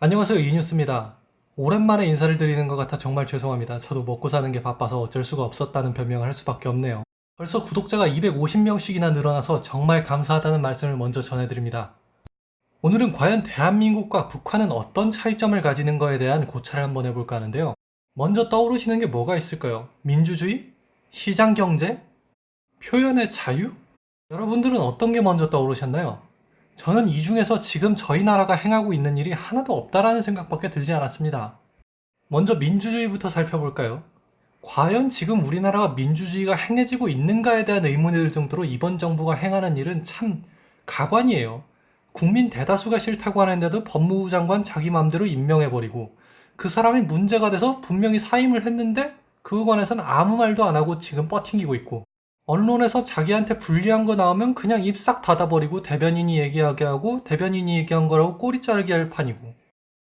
안녕하세요 이뉴스입니다. 오랜만에 인사를 드리는 것 같아 정말 죄송합니다. 저도 먹고 사는 게 바빠서 어쩔 수가 없었다는 변명을 할 수밖에 없네요. 벌써 구독자가 250명씩이나 늘어나서 정말 감사하다는 말씀을 먼저 전해드립니다. 오늘은 과연 대한민국과 북한은 어떤 차이점을 가지는 거에 대한 고찰을 한번 해볼까 하는데요. 먼저 떠오르시는 게 뭐가 있을까요? 민주주의? 시장 경제? 표현의 자유? 여러분들은 어떤 게 먼저 떠오르셨나요? 저는 이 중에서 지금 저희 나라가 행하고 있는 일이 하나도 없다라는 생각밖에 들지 않았습니다. 먼저 민주주의부터 살펴볼까요? 과연 지금 우리나라가 민주주의가 행해지고 있는가에 대한 의문이 들 정도로 이번 정부가 행하는 일은 참 가관이에요. 국민 대다수가 싫다고 하는데도 법무부 장관 자기 맘대로 임명해버리고 그 사람이 문제가 돼서 분명히 사임을 했는데 그거 관해서는 아무 말도 안 하고 지금 뻗팅기고 있고 언론에서 자기한테 불리한 거 나오면 그냥 입 싹 닫아버리고 대변인이 얘기하게 하고 대변인이 얘기한 거라고 꼬리 자르기 할 판이고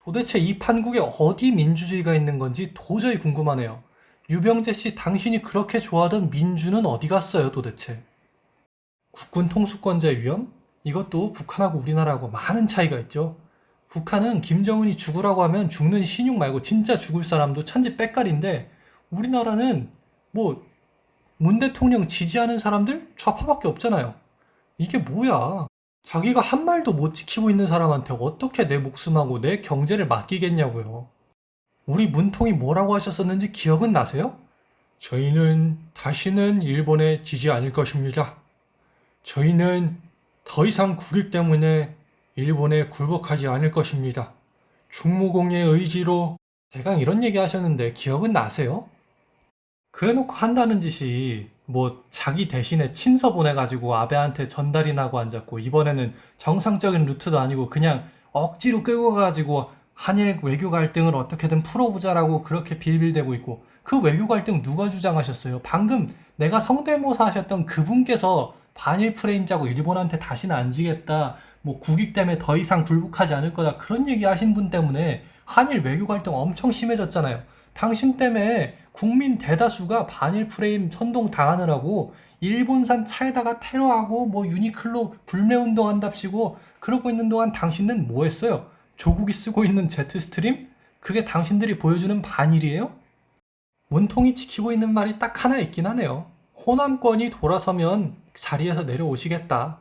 도대체 이 판국에 어디 민주주의가 있는 건지 도저히 궁금하네요. 유병재 씨 당신이 그렇게 좋아하던 민주는 어디 갔어요 도대체? 국군 통수권자의 위험? 이것도 북한하고 우리나라하고 많은 차이가 있죠. 북한은 김정은이 죽으라고 하면 죽는 신용 말고 진짜 죽을 사람도 천지 빽깔인데 우리나라는 뭐 문 대통령 지지하는 사람들 좌파밖에 없잖아요. 이게 뭐야? 자기가 한 말도 못 지키고 있는 사람한테 어떻게 내 목숨하고 내 경제를 맡기겠냐고요. 우리 문통이 뭐라고 하셨었는지 기억은 나세요? 저희는 다시는 일본에 지지 않을 것입니다. 저희는 더 이상 국익 때문에 일본에 굴복하지 않을 것입니다. 충무공의 의지로 대강 이런 얘기 하셨는데 기억은 나세요? 그래놓고 한다는 짓이 뭐 자기 대신에 친서 보내가지고 아베한테 전달이 나고 앉았고 이번에는 정상적인 루트도 아니고 그냥 억지로 끌고 가가지고 한일 외교 갈등을 어떻게든 풀어보자라고 그렇게 빌빌대고 있고 그 외교 갈등 누가 주장하셨어요? 방금 내가 성대모사 하셨던 그분께서 반일 프레임 짜고 일본한테 다시는 안 지겠다 뭐 국익 때문에 더 이상 굴복하지 않을 거다 그런 얘기 하신 분 때문에 한일 외교 갈등 엄청 심해졌잖아요. 당신 때문에 국민 대다수가 반일 프레임 선동 당하느라고 일본산 차에다가 테러하고 뭐 유니클로 불매운동 한답시고 그러고 있는 동안 당신은 뭐 했어요? 조국이 쓰고 있는 제트스트림? 그게 당신들이 보여주는 반일이에요? 문통이 지키고 있는 말이 딱 하나 있긴 하네요. 호남권이 돌아서면 자리에서 내려오시겠다.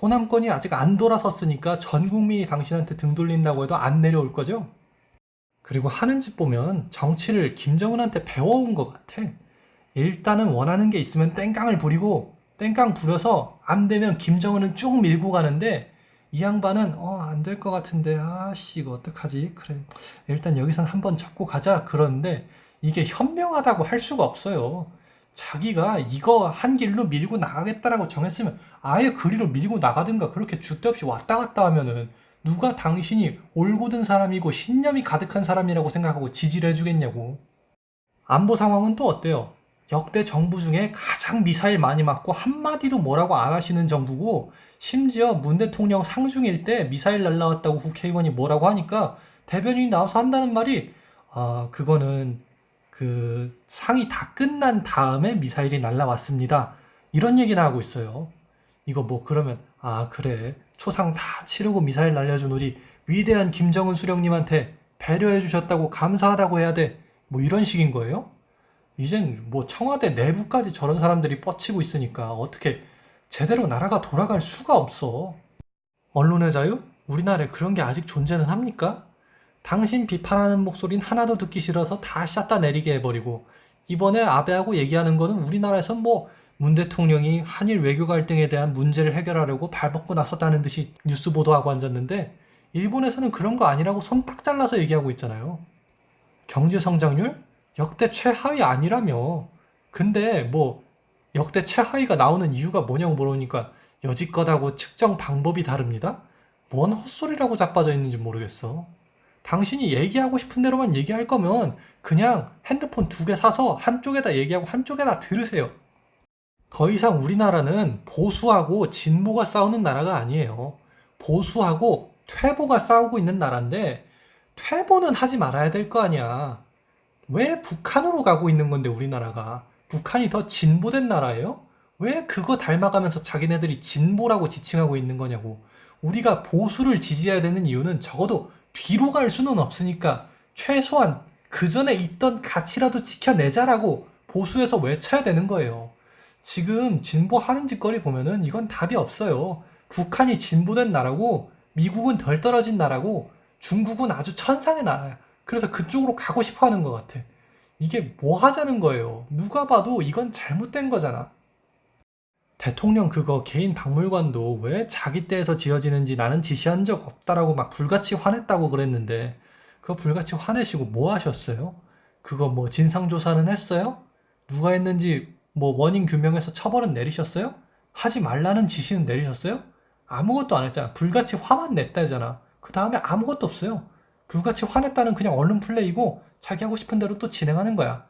호남권이 아직 안 돌아섰으니까 전 국민이 당신한테 등 돌린다고 해도 안 내려올 거죠? 그리고 하는 짓 보면 정치를 김정은한테 배워온 것 같아. 일단은 원하는 게 있으면 땡깡을 부리고 땡깡 부려서 안 되면 김정은은 쭉 밀고 가는데 이 양반은 어 안 될 것 같은데 아씨 이거 어떡하지? 그래 일단 여기선 한번 잡고 가자. 그러는데 이게 현명하다고 할 수가 없어요. 자기가 이거 한 길로 밀고 나가겠다라고 정했으면 아예 그리로 밀고 나가든가 그렇게 줏대 없이 왔다 갔다 하면은 누가 당신이 올곧은 사람이고 신념이 가득한 사람이라고 생각하고 지지를 해주겠냐고 안보 상황은 또 어때요? 역대 정부 중에 가장 미사일 많이 맞고 한마디도 뭐라고 안 하시는 정부고 심지어 문 대통령 상중일 때 미사일 날라왔다고 국회의원이 뭐라고 하니까 대변인이 나와서 한다는 말이 아 그거는 그 상이 다 끝난 다음에 미사일이 날라왔습니다. 이런 얘기나 하고 있어요. 이거 뭐 그러면 아 그래 초상 다 치르고 미사일 날려준 우리 위대한 김정은 수령님한테 배려해 주셨다고 감사하다고 해야 돼. 뭐 이런 식인 거예요? 이젠 뭐 청와대 내부까지 저런 사람들이 뻗치고 있으니까 어떻게 제대로 나라가 돌아갈 수가 없어. 언론의 자유? 우리나라에 그런 게 아직 존재는 합니까? 당신 비판하는 목소리는 하나도 듣기 싫어서 다 샷다 내리게 해버리고 이번에 아베하고 얘기하는 거는 우리나라에서 뭐 문 대통령이 한일 외교 갈등에 대한 문제를 해결하려고 발벗고 나섰다는 듯이 뉴스 보도하고 앉았는데 일본에서는 그런 거 아니라고 손 딱 잘라서 얘기하고 있잖아요. 경제 성장률? 역대 최하위 아니라며. 근데 뭐 역대 최하위가 나오는 이유가 뭐냐고 물어보니까 여지껏하고 측정 방법이 다릅니다. 뭔 헛소리라고 자빠져 있는지 모르겠어. 당신이 얘기하고 싶은 대로만 얘기할 거면 그냥 핸드폰 두 개 사서 한쪽에다 얘기하고 한쪽에다 들으세요. 더 이상 우리나라는 보수하고 진보가 싸우는 나라가 아니에요. 보수하고 퇴보가 싸우고 있는 나라인데 퇴보는 하지 말아야 될 거 아니야. 왜 북한으로 가고 있는 건데 우리나라가 북한이 더 진보된 나라예요? 왜 그거 닮아가면서 자기네들이 진보라고 지칭하고 있는 거냐고. 우리가 보수를 지지해야 되는 이유는 적어도 뒤로 갈 수는 없으니까 최소한 그 전에 있던 가치라도 지켜내자라고 보수에서 외쳐야 되는 거예요. 지금 진보하는 짓거리 보면은 이건 답이 없어요. 북한이 진보된 나라고 미국은 덜 떨어진 나라고 중국은 아주 천상의 나라야. 그래서 그쪽으로 가고 싶어 하는 것 같아. 이게 뭐 하자는 거예요. 누가 봐도 이건 잘못된 거잖아. 대통령 그거 개인 박물관도 왜 자기 때에서 지어지는지 나는 지시한 적 없다라고 막 불같이 화냈다고 그랬는데 그거 불같이 화내시고 뭐 하셨어요? 그거 뭐 진상조사는 했어요? 누가 했는지 뭐 원인 규명해서 처벌은 내리셨어요? 하지 말라는 지시는 내리셨어요? 아무것도 안 했잖아. 불같이 화만 냈다잖아. 그 다음에 아무것도 없어요. 불같이 화냈다는 그냥 언론 플레이고 자기 하고 싶은 대로 또 진행하는 거야.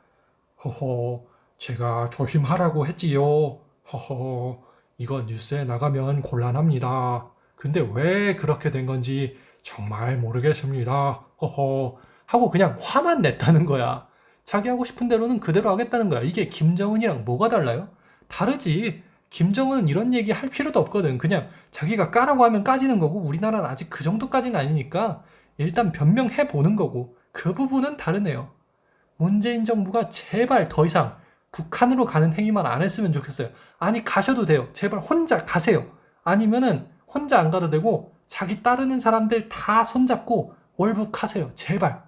허허, 제가 조심하라고 했지요. 허허, 이거 뉴스에 나가면 곤란합니다. 근데 왜 그렇게 된 건지 정말 모르겠습니다. 허허, 하고 그냥 화만 냈다는 거야. 자기 하고 싶은 대로는 그대로 하겠다는 거야. 이게 김정은이랑 뭐가 달라요? 다르지. 김정은은 이런 얘기 할 필요도 없거든. 그냥 자기가 까라고 하면 까지는 거고 우리나라는 아직 그 정도까지는 아니니까 일단 변명해 보는 거고 그 부분은 다르네요. 문재인 정부가 제발 더 이상 북한으로 가는 행위만 안 했으면 좋겠어요. 아니 가셔도 돼요. 제발 혼자 가세요. 아니면은 혼자 안 가도 되고 자기 따르는 사람들 다 손잡고 월북하세요. 제발.